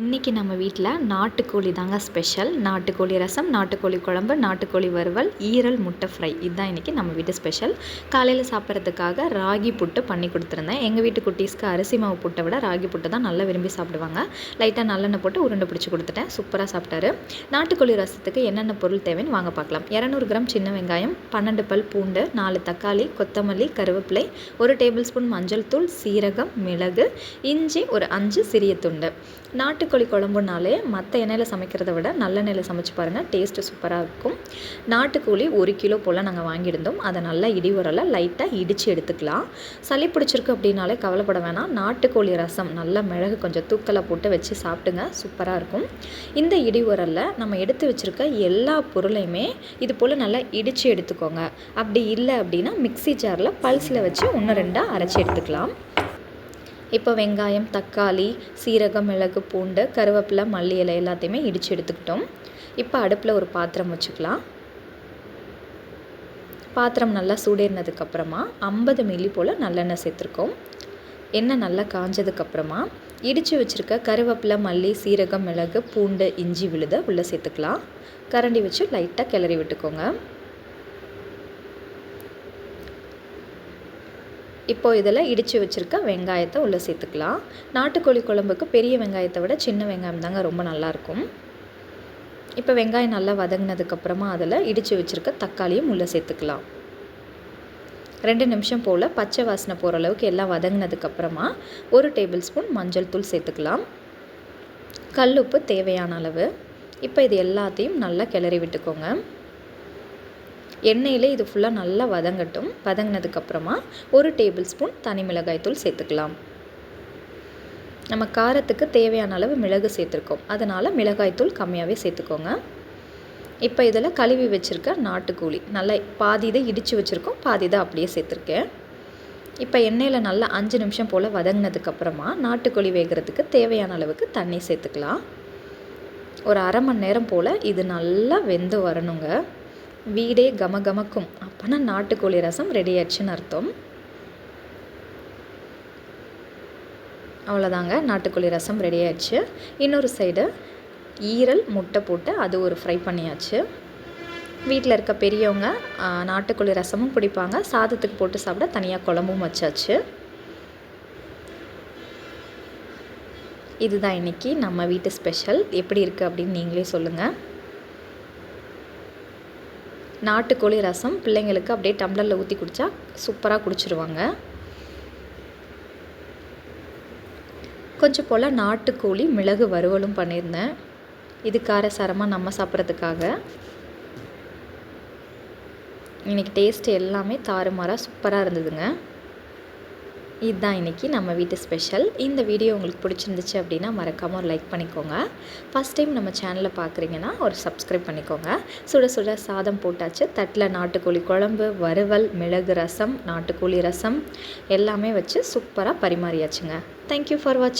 இன்றைக்கி நம்ம வீட்டில் நாட்டுக்கோழி தாங்க ஸ்பெஷல் நாட்டுக்கோழி ரசம் நாட்டுக்கோழி குழம்பு நாட்டுக்கோழி வறுவல் ஈரல் முட்டை ஃப்ரை இதுதான் இன்றைக்கி நம்ம வீட்டு ஸ்பெஷல் காலையில் சாப்பிட்றதுக்காக ராகி புட்டு பண்ணி கொடுத்துருந்தேன். எங்கள் வீட்டு குட்டீஸ்க்கு அரிசி மாவு புட்டை விட ராகி புட்டு தான் நல்லா விரும்பி சாப்பிடுவாங்க. லைட்டாக நல்லெண்ணெய் போட்டு உருண்டை பிடிச்சி கொடுத்துட்டேன். சூப்பராக சாப்பிட்டாரு. நாட்டுக்கோழி ரசத்துக்கு என்னென்ன பொருள் தேவைன்னு வாங்க பார்க்கலாம். இரநூறு கிராம் சின்ன வெங்காயம் பன்னெண்டு பல் பூண்டு நாலு தக்காளி கொத்தமல்லி கருவேப்பிலை ஒரு டேபிள் ஸ்பூன் மஞ்சள் தூள் சீரகம் மிளகு இஞ்சி ஒரு அஞ்சு சிறிய துண்டு. நாட்டு நாட்டுக்கோழி குழம்புனாலே மற்ற எண்ணெயில் சமைக்கிறத விட நல்ல எண்ணெயில் சமைச்சு பாருங்கள் டேஸ்ட்டு சூப்பராக இருக்கும். நாட்டுக்கோழி ஒரு கிலோ போல் நாங்கள் வாங்கியிருந்தோம். அதை நல்லா இடி உரலை லைட்டாக இடித்து எடுத்துக்கலாம். சளி பிடிச்சிருக்கு அப்படின்னாலே கவலைப்பட வேணாம். நாட்டுக்கோழி ரசம் நல்லா மிளகு கொஞ்சம் தூக்கலை போட்டு வச்சு சாப்பிட்டுங்க சூப்பராக இருக்கும். இந்த இடி உரலில் நம்ம எடுத்து வச்சுருக்க எல்லா பொருளையுமே இது போல் நல்லா இடித்து எடுத்துக்கோங்க. அப்படி இல்லை அப்படின்னா மிக்சி ஜாரில் பல்ஸில் வச்சு ஒன்று ரெண்டாக அரைச்சி எடுத்துக்கலாம். இப்போ வெங்காயம் தக்காளி சீரகம் மிளகு பூண்டு கருவேப்பிலை மல்லி இலை எல்லாத்தையுமே இடித்து எடுத்துக்கிட்டோம். இப்போ அடுப்பில் ஒரு பாத்திரம் வச்சுக்கலாம். பாத்திரம் நல்லா சூடேறினதுக்கப்புறமா ஐம்பது மில்லி போல் நல்லெண்ணெய் சேர்த்துருக்கோம். எண்ணெய் நல்லா காஞ்சதுக்கப்புறமா இடித்து வச்சுருக்க கருவேப்பிலை மல்லி சீரகம் மிளகு பூண்டு இஞ்சி விழுத உள்ளே சேர்த்துக்கலாம். கரண்டி வச்சு லைட்டாக கிளறி விட்டுக்கோங்க. இப்போ இதில் இடித்து வச்சுருக்க வெங்காயத்தை உள்ளே சேர்த்துக்கலாம். நாட்டுக்கோழி குழம்புக்கு பெரிய வெங்காயத்தை விட சின்ன வெங்காயம் தாங்க ரொம்ப நல்லாயிருக்கும். இப்போ வெங்காயம் நல்லா வதங்கினதுக்கப்புறமா அதில் இடித்து வச்சுருக்க தக்காளியும் உள்ளே சேர்த்துக்கலாம். ரெண்டு நிமிஷம் போல் பச்சை வாசனை போகிற அளவுக்கு எல்லாம் வதங்கினதுக்கப்புறமா ஒரு டேபிள் ஸ்பூன் மஞ்சள் தூள் சேர்த்துக்கலாம். கல் உப்பு தேவையான அளவு. இப்போ இது எல்லாத்தையும் நல்லா கிளறி விட்டுக்கோங்க. எண்ணெயில் இது ஃபுல்லாக நல்லா வதங்கட்டும். வதங்கினதுக்கப்புறமா ஒரு டேபிள் ஸ்பூன் தனி மிளகாய்த்தூள் சேர்த்துக்கலாம். நம்ம காரத்துக்கு தேவையான அளவு மிளகு சேர்த்துருக்கோம். அதனால் மிளகாய்த்தூள் கம்மியாகவே சேர்த்துக்கோங்க. இப்போ இதில் கழுவி வச்சுருக்க நாட்டுக்கோழி நல்லா பாதி இதை இடித்து வச்சுருக்கோம். பாதி இதை அப்படியே சேர்த்துருக்கேன். இப்போ எண்ணெயில் நல்லா அஞ்சு நிமிஷம் போல் வதங்கினதுக்கப்புறமா நாட்டுக்கோழி வேகிறதுக்கு தேவையான அளவுக்கு தண்ணி சேர்த்துக்கலாம். ஒரு அரை மணி நேரம் போல் இது நல்லா வெந்து வரணுங்க. வீடே கமகமக்கும் அப்போனா நாட்டுக்கோழி ரசம் ரெடி ஆயிடுச்சுன்னு அர்த்தம். அவ்வளோதாங்க நாட்டுக்கோழி ரசம் ரெடி ஆயிடுச்சு. இன்னொரு சைடு ஈரல் முட்டை போட்டு அது ஒரு ஃப்ரை பண்ணியாச்சு. வீட்டில் இருக்க பெரியவங்க நாட்டுக்கோழி ரசமும் பிடிப்பாங்க. சாதத்துக்கு போட்டு சாப்பிட தனியாக குழம்பும் வச்சாச்சு. இதுதான் இன்றைக்கி நம்ம வீட்டு ஸ்பெஷல் எப்படி இருக்குது அப்படின்னு நீங்களே சொல்லுங்கள் நாட்டுக்கோழி ரசம் பிள்ளைங்களுக்கு அப்படியே டம்ளரில் ஊற்றி குடித்தா சூப்பராக குடிச்சிருவாங்க. கொஞ்சம் போல் நாட்டுக்கோழி மிளகு வறுவலும் பண்ணியிருந்தேன். இது காரசாரமாக நம்ம சாப்பிட்றதுக்காக. இன்றைக்கி டேஸ்ட் எல்லாமே தாறுமாறாக சூப்பராக இருந்ததுங்க. இதுதான் இன்றைக்கி நம்ம வீட்டு ஸ்பெஷல் இந்த வீடியோ உங்களுக்கு பிடிச்சிருந்துச்சு அப்படின்னா மறக்காமல் ஒரு லைக் பண்ணிக்கோங்க. ஃபஸ்ட் டைம் நம்ம சேனலில் பார்க்குறீங்கன்னா ஒரு சப்ஸ்கிரைப் பண்ணிக்கோங்க. சுட சுட சாதம் போட்டாச்சு. தட்டில் நாட்டுக்கோழி குழம்பு வறுவல் மிளகு ரசம் நாட்டுக்கோழி ரசம் எல்லாமே வச்சு சூப்பராக பரிமாறியாச்சுங்க. தேங்க்யூ ஃபார் வாட்சிங்